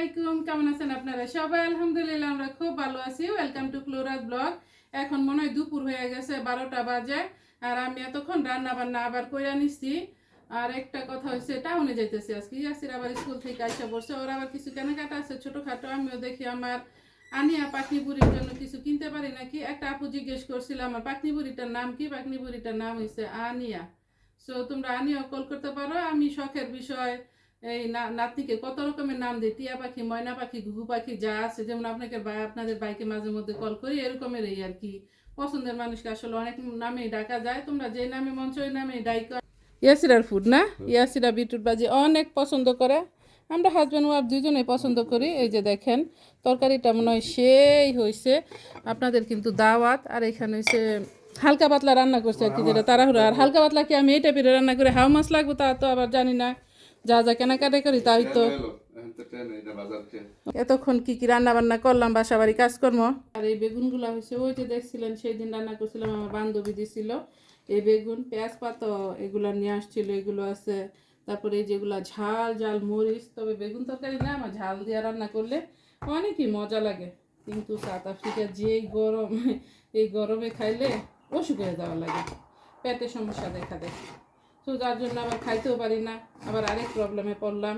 আলাইকুম, কেমন আছেন আপনারা সবাই? আলহামদুলিল্লাহ, আমরা খুব ভালো আছি। ওয়েলকাম টু ফ্লোরাস ব্লগ এখন মনে হয় দুপুর হয়ে গেছে, বারোটা বাজে, আর আমি এতক্ষণ রান্না বান্না আবার কইরা নিচ্ছি আর একটা কথা হচ্ছে টাউনে যাইতেছি আজকে। ইয়াসির আবার স্কুল থেকে আইসা পড়ছে, ওর আবার কিছু কেনাকাটা আছে ছোটোখাটো। আমিও দেখি আমার আনিয়া পাকনি বুড়ির জন্য কিছু কিনতে পারি নাকি? একটা আপু জিজ্ঞেস করছিল, আমার পাকনি বুড়িটার নাম কি? পাকনি বুড়িটার নাম হয়েছে আনিয়া। সো তোমরা আনিয়া কল করতে পারো। আমি শখের বিষয় এই না- নাতনিকে কত রকমের নাম দিই টিয়া পাখি ময়না পাখি ঘুঘু পাখি যা আছে। যেমন আপনাকে আপনাদের বাইকে মাঝে মধ্যে কল করি এরকমের এই আর কি। পছন্দের মানুষকে আসলে অনেক নামেই ডাকা যায়। তোমরা যে নামে মঞ্চ ওই নামেই ডাইকা ইয়াসিরার ফুড না? ইয়াসিরা বিটুট বাজি অনেক পছন্দ করে। আমরা হাজব্যান্ড ওয়াইফ দুজনেই পছন্দ করি। এই যে দেখেন তরকারিটা মনে হয় সেই হয়েছে আপনাদের কিন্তু দাওয়াত। আর এখানে হচ্ছে হালকা পাতলা রান্না করছে আর কি যেটা তাড়াহুড়া। আর হালকা পাতলা কি আমি এই টাইপের রান্না করে হাউ মাছ লাগবে তা তো আবার জানি না। যা যা কেনাকাটা করি তাই তো। এতক্ষণ কি কি রান্না বান্না করলাম বাসা বাড়ি কাজকর্ম? আর এই বেগুনগুলো হয়েছে ওই যে দেখছিলেন সেই দিন রান্না করছিলাম আমার বান্ধবী দিছিল। এই বেগুন পেঁয়াজ পাতা এগুলা নিয়ে আসছিল এগুলো আছে। তারপরে এই যেগুলা ঝাল ঝাল মরিচ তবে বেগুন তরকারি না আমার ঝাল দিয়ে রান্না করলে অনেকই মজা লাগে। কিন্তু সাউথ আফ্রিকা যে গরম এই গরমে খাইলে অসুখ হয়ে যাওয়া লাগে। পেটের সমস্যা দেখা দেয়। তো যার জন্য আবার খাইতেও পারি না, আবার আরেক প্রবলেমে পড়লাম।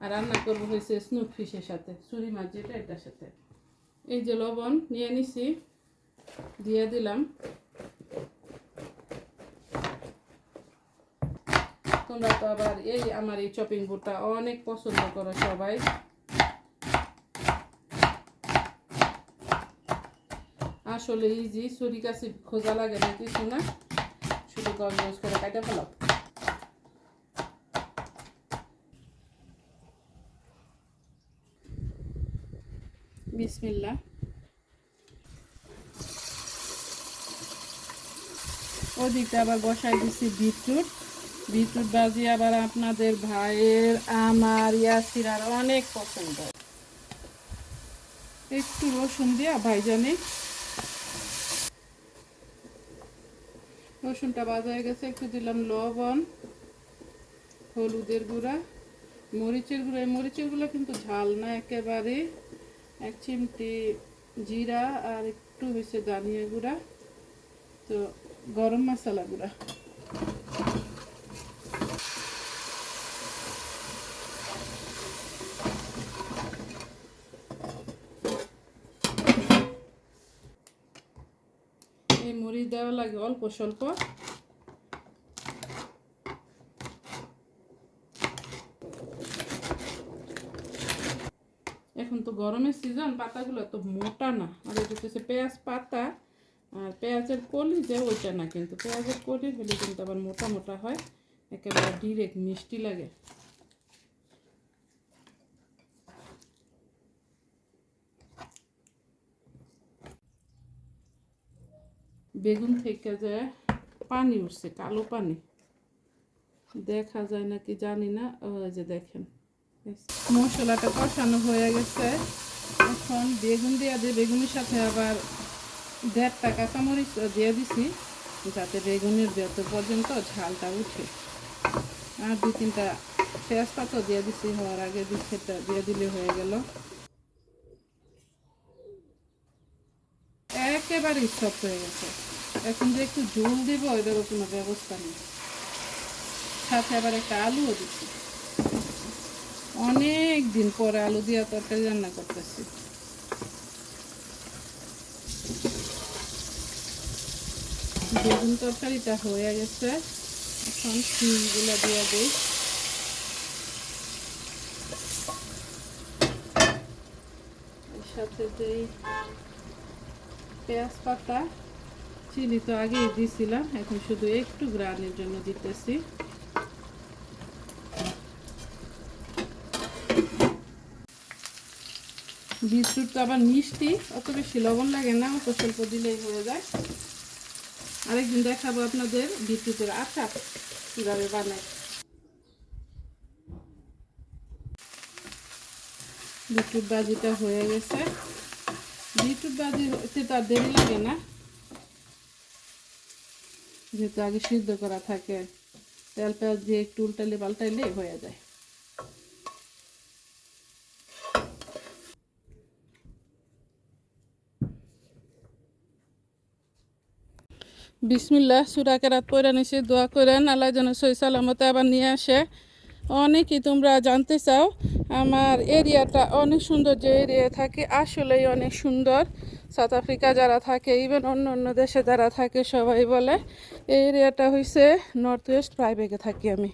আর রান্না করব হয়েছে স্নুক ফিশের সাথে, চুরি মাছ যেটা, এটার সাথে। এই যে লবণ নিয়ে নিছি, দিয়ে দিলাম। তোমরা তো আবার এই আমার এই চপিং বোর্ডটা অনেক পছন্দ করো সবাই। আসলে ইজি ছুরি কাছে খোঁজা লাগে না, কিছু না। শুধু গজ করে কাটা ফেলাও। বিসমিল্লা ওদিকটা আবার বসাই দিছি বিটরুট। বিটরুট বাজি আবার আপনাদের ভাইয়ের, আমার অনেক পছন্দ। একটু রসুন দিয়া ভাইজানি। রসুনটা হয়ে গেছে, একটু দিলাম লবণ, হলুদের গুঁড়া, মরিচের গুঁড়া। মরিচের গুঁড়া কিন্তু ঝাল না একেবারে। এক চিমটি জিরা আর একটু হয়েছে দানিয়া গুঁড়া, তো গরম মশলা গুঁড়া। এই মরিচ দেওয়া লাগে অল্প স্বল্প এখন তো গরমের সিজন পাতাগুলো তো মোটা না। আর এটা হচ্ছে পেঁয়াজ পাতা আর পেঁয়াজের কলি যে ওইটা না কিন্তু। পেঁয়াজের কলি হলে কিন্তু আবার মোটা মোটা হয়, একেবারে ডিরেক্ট মিষ্টি লাগে। বেগুন থেকে যে পানি উঠছে, কালো পানি। দেখা যায় নাকি জানি না, ওই যে দেখেন। মশলাটা কষানো হয়ে গেছে। এখন বেগুন দেওয়া দিয়ে বেগুনের সাথে আবার দেড়টা কাঁচামরিচ দিয়ে দিছি, যাতে বেগুনের যত পর্যন্ত ঝালটা উঠে। আর দু তিনটা তেজপাতা দিয়ে দিছি, হওয়ার আগে সেটা দিয়ে দিলে হয়ে গেল। একেবারে সফট হয়ে গেছে। এখন যে একটু ঝোল দিব, এটারও কোনো ব্যবস্থা নেই। সাথে আবার একটা আলুও দিচ্ছি অনেক দিন পরে আলু দিয়া তরকারি রান্না করতেছি। বেগুন তরকারিটা হয়ে গেছে। এখন ফিশগুলো দিয়ে দিই। সাথে দিই পেঁয়াজ পাতা, চিনি তো আগেই দিয়েছিলাম এখন শুধু একটু গ্রানের জন্য দিতেছি। বিটরুট তো আবার মিষ্টি, অত বেশি লবণ লাগে না অত স্বল্প দিলেই হয়ে যায়। আরেকদিন দেখাবো আপনাদের বিটরুটের আচার কীভাবে বানায়। বিটরুট বাজিটা হয়ে গেছে। বিটরুট বাজি হতে তো আর দেরি লাগে না। যেহেতু আগে সিদ্ধ করা থাকে তেল পেঁয়াজ দিয়ে একটু উল্টালে পাল্টাইলে হয়ে যায়। বিসমিল্লাহ, সুরা কেরাত পড়ে নিছি, দোয়া করেন, আল্লাহ যেন সই সালামতে আবার নিয়ে আসে। অনেকই তোমরা জানতে চাও, আমার এরিয়াটা অনেক সুন্দর, যে এরিয়া থাকে আসলেই অনেক সুন্দর। সাউথ আফ্রিকা যারা থাকে ইভেন অন্য অন্য দেশে যারা থাকে, সবাই বলে, এই এরিয়াটা হইছে নর্থ ওয়েস্ট প্রাইভেগে থাকি আমি।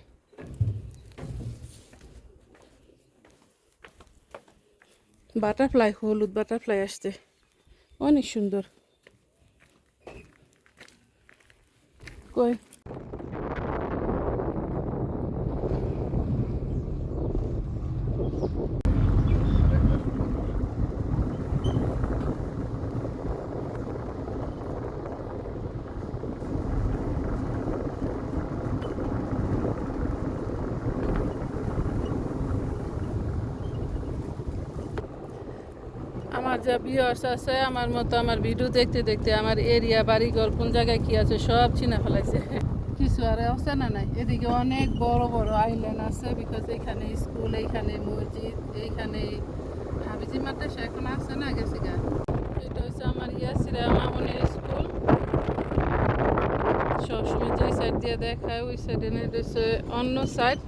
বাটারফ্লাই হলুদ বাটারফ্লাই আসছে। অনেক সুন্দর। 거. যা ভিউয়ার্স আছে, আমার মতো আমার ভিডিও দেখতে দেখতে আমার এরিয়া বাড়িঘর, কোন জায়গায় কি আছে, সব চিনা ফেলাইছে। কিছু আর আছে না নাই? এদিকে অনেক বড় বড় আইল্যান্ড আছে বিকজ এখানে স্কুল এইখানে মসজিদ এইখানে হাবিজি মাদ্রাসা এখন আছে না, গেছে গা? এটা হচ্ছে আমার ইয়াসিরা মামনের স্কুল সবসময় যে সাইড দিয়ে দেখায়, ওই সাইডে হচ্ছে অন্য সাইড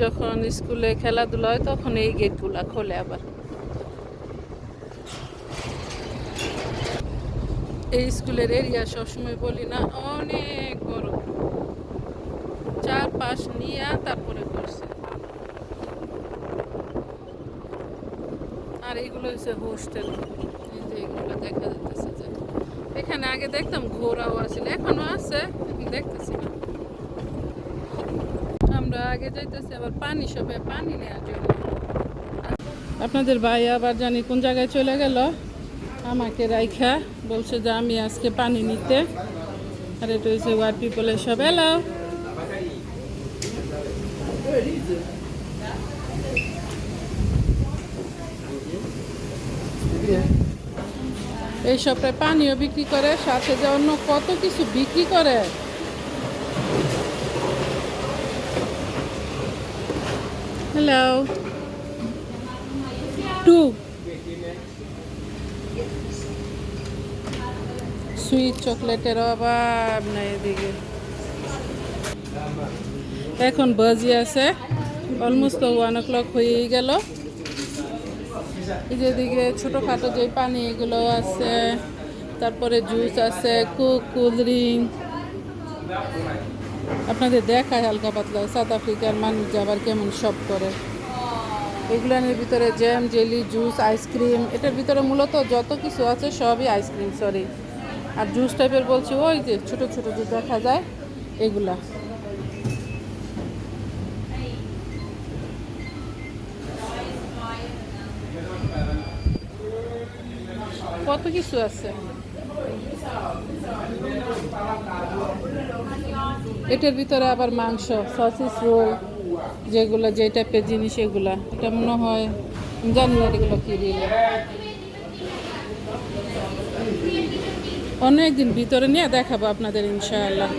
যখন স্কুলে খেলাধুলা হয়, তখন এই গেটগুলা খোলে আবার। এই স্কুলের এরিয়া সবসময় বলি না, অনেক বড়। চার পাশ নিয়ে তারপরে করছে। আর এগুলো হচ্ছে হোস্টেল। দেখা যাচ্ছে যে, এখানে আগে দেখতাম ঘোরাও আছিল, এখনও আছে দেখতেছি না। আমরা আগে যাইতেছি আবার পানি সবে, পানি নেওয়ার জন্য। আপনাদের ভাই আবার জানি কোন জায়গায় চলে গেল? আমাকে রাইখা বলছে যে আমি আজকে পানি নিতে। আর এটা হচ্ছে ওয়ার্ড পিপলের সব এলো এই সবটায় পানিও বিক্রি করে, সাথে যে অন্য কত কিছু বিক্রি করে। হ্যালো টু সুইট চকলেটের অভাব নাই এদিকে। এখন বাজি আছে অলমোস্ট ওয়ান ও ক্লক হয়েই গেল। এই যে এদিকে ছোটোখাটো যে পানি এগুলো আছে, তারপরে জুস আছে কুক কোল্ড ড্রিঙ্ক আপনাদের দেখায় হালকা পাতলা সাউথ আফ্রিকার মানুষ যে আবার কেমন সব করে। এগুলোর ভিতরে জ্যাম জেলি জুস আইসক্রিম এটার ভিতরে মূলত যত কিছু আছে সবই আইসক্রিম সরি আর জুস টাইপের বলছি, ওই যে ছোট ছোট যে দেখা যায়, এগুলা। কত কিছু আছে? এটার ভিতরে আবার মাংস সসিস রোল যেগুলো, যে টাইপের জিনিস এগুলা। এটা মনে হয় জানি না এগুলো কি দিয়ে। অনেকদিন ভিতরে নিয়ে দেখাবো আপনাদের, ইনশাআল্লাহ।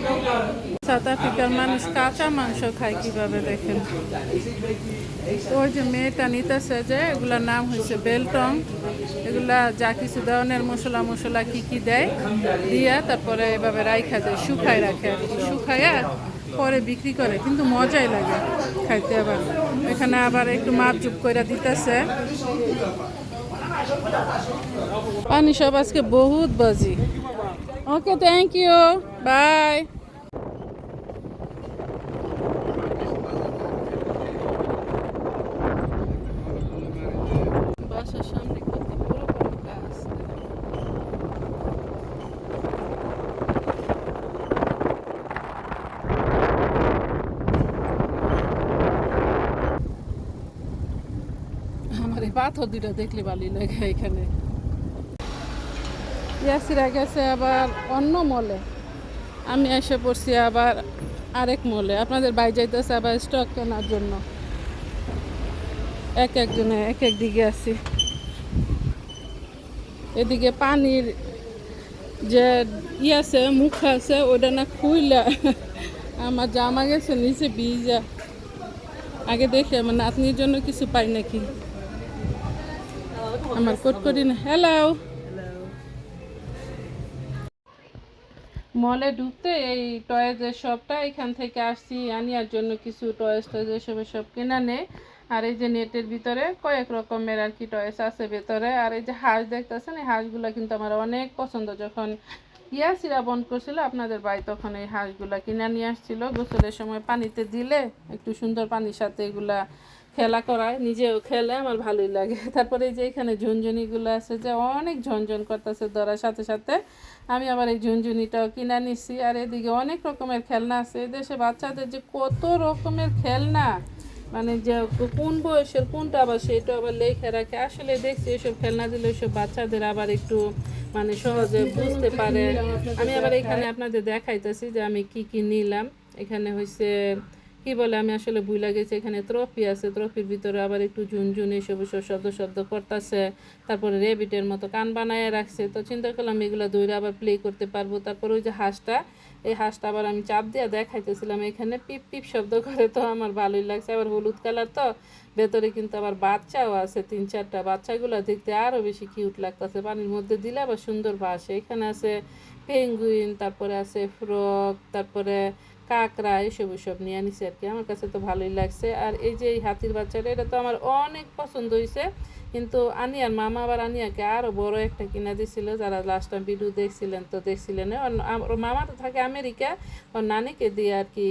সাউথ আফ্রিকার মানুষ কাঁচা মাংস খায় কীভাবে দেখেন? ওই যে মেয়েটা নিতেছে যে, এগুলার নাম হয়েছে বেলটং। এগুলা যা কিছু ধরনের মশলা মশলা কি কি দেয়, দিয়া তারপরে এভাবে রাইখা দেয় শুকায় রাখে আর কি। শুকায়া পরে বিক্রি করে, কিন্তু মজাই লাগে খাইতে আবার। এখানে আবার একটু মাপ চুপ করে দিতেছে। পানি সব আজকে বহুত বাজি। ওকে থ্যাংক ইউ বাই বাসার সামনে কত বড় বড় গাছ আমার এই পাথর দুটো দেখলে ভালোই লাগে এখানে। ইয়াসিরা গেছে আবার অন্য মলে। আমি এসে পড়ছি আবার আরেক মলে। আপনাদের বাই যাইতেছে আবার স্টক কেনার জন্য। এক একজনে এক এক দিকে আছি। এদিকে পানির যে ই আছে, মুখ আছে ওটা না খুইলা। আমার জামা গেছে, নিচে ভিজা। আগে দেখে, আমার নাতনির জন্য কিছু পাই নাকি? আমার কোট করি না হ্যালো মলে ঢুকতে এই টয়েজের শপটা এখান থেকে আসছি, আনিয়ার জন্য কিছু টয়েস টয়েজ এসবের সব কেনা নেই আর এই যে নেটের ভিতরে কয়েক রকমের আর কি টয়েস আছে ভেতরে। আর এই যে হাঁস দেখতেছেন, এই হাঁসগুলো কিন্তু আমার অনেক পছন্দ। যখন ইয়াসিরা বন্ধ করছিল, আপনাদের ভাই তখন এই হাঁসগুলা কিনে নিয়ে আসছিল। গোসলের সময় পানিতে দিলে একটু সুন্দর পানির সাথে এগুলা খেলা করায়, নিজেও খেলে, আমার ভালোই লাগে। তারপরে যে এখানে ঝুনঝুনিগুলো আছে যে অনেক ঝনঝন করতেছে ধরার সাথে সাথে। আমি আবার এই ঝুনঝুনিটাও কিনে নিছি আর এদিকে অনেক রকমের খেলনা আছে। দেশে বাচ্চাদের যে কত রকমের খেলনা মানে যে কোন বয়সের কোনটা আবার সেটা আবার লেখা রাখে। আসলে দেখছি এসব খেলনা দিলে এসব বাচ্চাদের আবার একটু মানে সহজে বুঝতে পারে। আমি আবার এখানে আপনাদের দেখাইতেছি যে আমি কি কি নিলাম। এখানে হয়েছে কি বলে, আমি আসলে ভুলে গেছি, এখানে ট্রফি আছে ট্রফির ভিতরে আবার একটু ঝুনঝুন, এসব এসব শব্দ শব্দ করতেছে, তারপরে রেবিটের মতো কান বানায় রাখছে, তো চিন্তা করলাম এগুলো দৌড়ে আবার প্লে করতে পারব, তারপর ওই যে হাঁসটা, এই হাঁসটা আবার আমি চাপ দিয়ে দেখাইতেছিলাম, এখানে পিপ পিপ শব্দ করে, তো আমার ভালোই লাগছে, আবার হলুদ কালার তো, ভেতরে কিন্তু আবার বাচ্চাও আছে, তিন চারটা বাচ্চাগুলো দেখতে আরও বেশি কিউট লাগতেছে, পানির মধ্যে দিলে আবার সুন্দর ভাসে এখানে আছে পেঙ্গুইন তারপরে আছে ফ্রক তারপরে কাঁকড়া, এসব এসব নিয়ে আনিছে আর কি। আমার কাছে তো ভালোই লাগছে। আর এই যে এই হাতির বাচ্চাটা, এটা তো আমার অনেক পছন্দ হয়েছে কিন্তু আনিয়ার মামা আবার আনিয়াকে আরও বড় একটা কিনা দিছিল। যারা লাস্ট টাইম ভিডিও দেখছিলেন তো দেখছিলেন। ওর মামা তো থাকে আমেরিকা। ওর নানিকে দিয়ে আর কি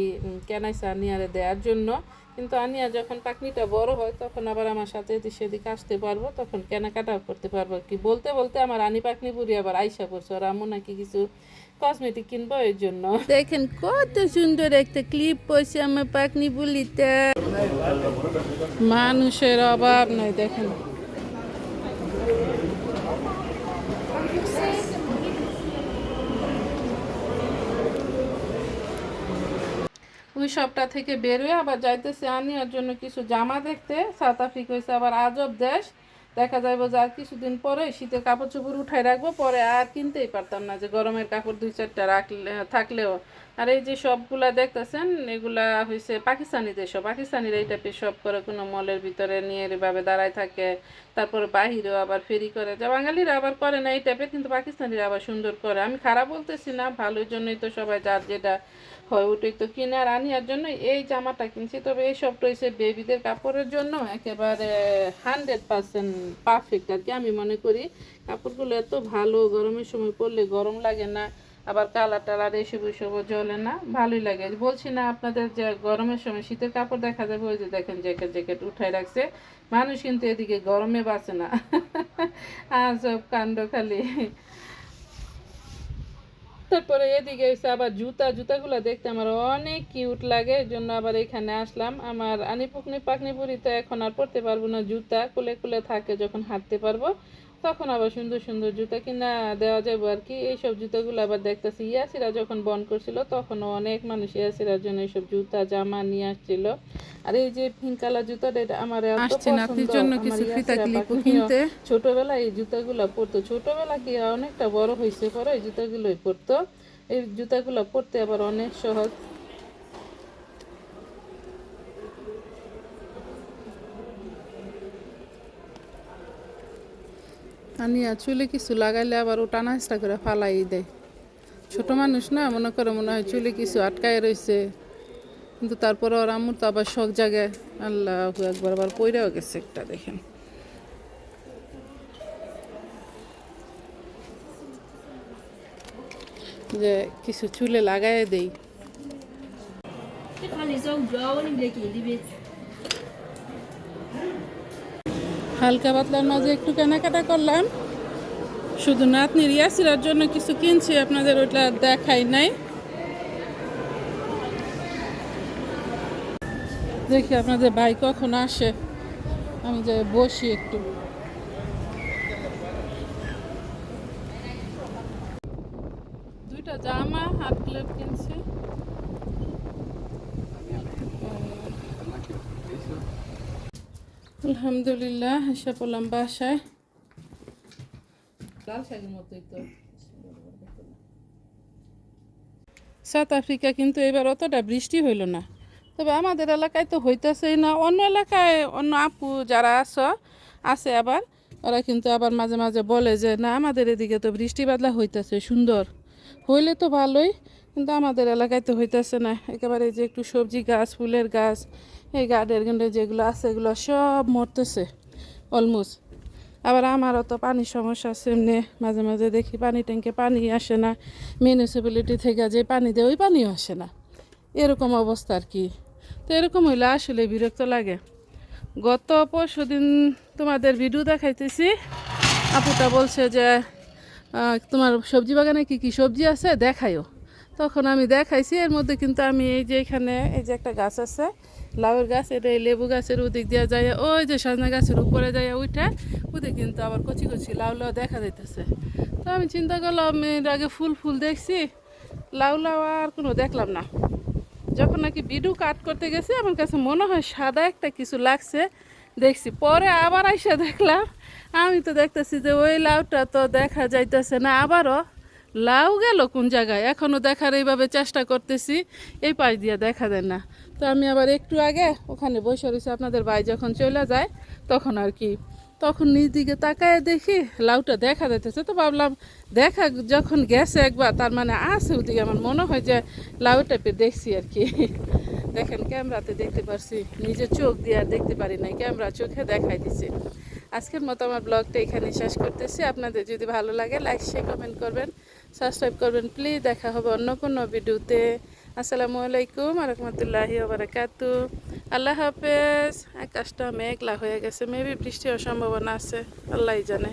কেনাইছে আনিয়ারে দেওয়ার জন্য। কিন্তু আনিয়া যখন পাকনিটা বড় হয়, তখন আবার আমার সাথে সেদিক আসতে পারব। তখন কেনাকাটাও করতে পারব কি। বলতে বলতে আমার আনি পাকনি বুড়ি আবার আইসা পড়ছে। ওর আম্মু নাকি কিছু কসমেটিক কিনবো এর জন্য। দেখেন কত সুন্দর একটা ক্লিপ পড়ছে আমার পাকনি বুলিতে। মানুষের অভাব নাই দেখেন। ওই সবটা থেকে বেরোয় আবার যাইতেছে আনিয়ার জন্য কিছু জামা দেখতে সাউথ আফ্রিকা হয়েছে আবার আজব দেশ। দেখা যাইব যে আর কিছুদিন পরে শীতের কাপড় চোপড় উঠাই রাখব, পরে আর কিনতেই পারতাম না যে গরমের কাপড় দুই চারটা রাখলে থাকলেও। আর এই যে সবগুলা দেখতেছেন, এগুলা হয়েছে পাকিস্তানি দেশ পাকিস্তানিরা এই টাইপের সব করে কোনো মলের ভিতরে নিয়ে এভাবে দাঁড়ায় থাকে, তারপরে বাহিরেও আবার ফেরি করে। যা বাঙালিরা আবার করে না এই টাইপের কিন্তু পাকিস্তানিরা আবার সুন্দর করে। আমি খারাপ বলতেছি না, ভালোর জন্যই তো সবাই যার যেটা হয় ওটাই তো কিনে আর আনিয়ার জন্য এই জামাটা কিনছি, তবে এই সবটা হয়েছে বেবিদের কাপড়ের জন্য, একেবারে হান্ড্রেড পার্সেন্ট পারফেক্ট আর কি। আমি মনে করি কাপড়গুলো এত ভালো, গরমের সময় পরলে গরম লাগে না। আবার কালার টালার এসব এসবও জ্বলে না, ভালোই লাগে। বলছি না, আপনাদের যে গরমের সময় শীতের কাপড় দেখা যাবে, ওই যে দেখেন জ্যাকেট জ্যাকেট উঠাই রাখছে। মানুষ কিন্তু এদিকে গরমে বাঁচে না। সব কাণ্ড খালি। তারপরে এদিকে এসে আবার জুতা, জুতাগুলো দেখতে আমার অনেক কিউট লাগে, এর জন্য আবার এখানে আসলাম। আমার আনিপুকনি, পাকনিপুরি তো এখন আর পরতে পারব না, জুতা কুলে কুলে থাকে যখন হাঁটতে পারব। তখন আবার সুন্দর সুন্দর জুতা কিনা দেওয়া যাবে আর কি। এইসব জুতাগুলো আবার দেখতেছি ইয়াসিরা যখন বন করছিল তখনও অনেক মানুষ ইয়াসিরার জন্য এইসব জুতা জামা নিয়ে আসছিল। আর এই যে পিঙ্ক কালার জুতাটা এটা আমার এত আসছেন আপনির জন্য কিছু ফিতা পাখিও কিনতে। ছোটবেলায় এই জুতাগুলো পরতো। ছোটবেলা কি অনেকটা বড় হয়েছে পরে এই জুতাগুলোই পরতো। এই জুতাগুলো পরতে আবার অনেক সহজ। আনিয়া চুলে কিছু লাগাইলে আবার ও টানা হেঁচড়া করে ফালাই দেয়। ছোট মানুষ না, মনে করে মনে হয় চুলে কিছু আটকায় রয়েছে কিন্তু তারপরে ওর আম্মুর তো আবার শখ জাগে। আল্লাহ একবার আবার পইরাও গেছে একটা, দেখেন। যে কিছু চুলে লাগাই দেই। Ik হালকা পাতলার মাঝে একটু কেনাকাটা করলাম। শুধু নাতনি রিয়াসিরার জন্য কিছু কিনছি, আপনাদের ওইটা দেখাই নাই। দেখি আপনাদের ভাই কখন আসে। আমি যে বসি একটু দুইটা জামা হাত ক্লিপ কিনছি আলহামদুলিল্লাহ এসে পড়লাম বাসায়। লাল শাকের মতোই তো। সাউথ আফ্রিকা কিন্তু এবার অতটা বৃষ্টি হইল না। তবে আমাদের এলাকায় তো হইতেছেই না অন্য এলাকায় অন্য আপু যারা আছো আছে আবার ওরা কিন্তু আবার মাঝে মাঝে বলে যে না আমাদের এদিকে তো বৃষ্টি বাদলা হইতেছে সুন্দর। হইলে তো ভালোই কিন্তু আমাদের এলাকায় তো হইতেছে না। একেবারে এই যে একটু সবজি গাছ ফুলের গাছ এই গার্ডেন যেগুলো আছে এগুলো সব মরতেছে অলমোস্ট আবার আমারও তো পানির সমস্যা আছে, এমনি মাঝে মাঝে দেখি পানি ট্যাঙ্কে পানি আসে না মিউনিসিপ্যালিটি থেকে যে পানি দেয় ওই পানিও আসে না। এরকম অবস্থা আর কি। তো এরকম হইলে আসলে বিরক্ত লাগে। গত পরশু দিন তোমাদের ভিডিও দেখাইতেছি। আপুটা বলছে যে তোমার সবজি বাগানে কি কি সবজি আছে দেখাইও তখন আমি দেখাইছি, এর মধ্যে কিন্তু আমি এই যে এখানে, এই যে একটা গাছ আছে লাউয়ের গাছ এটা এই লেবু গাছের ওদিক দিয়ে যায় ওই যে সজনা গাছের উপরে যায় ওইটা ওদের কিন্তু আবার কচি কচি লাউ লাউ দেখা যাইতেছে। তো আমি চিন্তা করলাম এর আগে ফুল ফুল দেখছি, লাউ লাউ আর কোনো দেখলাম না। যখন নাকি বিডু কাট করতে গেছি, আমার কাছে মনে হয় সাদা একটা কিছু লাগছে, দেখছি। পরে আবার আইসা দেখলাম, আমি তো দেখতেছি যে ওই লাউটা তো দেখা যাইতেছে না, আবারও লাউ গেল কোন জায়গায়? এখনও দেখার এইভাবে চেষ্টা করতেছি, এই পাশ দিয়ে দেখা যায় না। তো আমি আবার একটু আগে ওখানে বসে রয়েছি, আপনাদের ভাই যখন চলে যায় তখন আর কি। তখন নিজ দিকে তাকায় দেখি লাউটা দেখা যাইতেছে, তো ভাবলাম দেখা যখন গেছে একবার, তার মানে আছে ওদিকে, আমার মনে হয় যে লাউ টাইপের দেখছি আর কি। দেখেন, ক্যামেরাতে দেখতে পারছি, নিজের চোখ দিয়ে আর দেখতে পারি নাই, ক্যামেরা চোখে দেখাই দিছে। আজকের মতো আমার ব্লগটা এখানে শেষ করতেছি, আপনাদের যদি ভালো লাগে লাইক শেয়ার কমেন্ট করবেন সাবস্ক্রাইব করবেন প্লিজ দেখা হবে অন্য কোনো ভিডিওতে আসসালামু আলাইকুম আরহামতুল্লাহি বারাকাতু। আল্লাহ হাফেজ। আকাশটা মেঘলা হয়ে গেছে। মেবি বৃষ্টি হওয়ার সম্ভাবনা আছে। আল্লাহ জানে।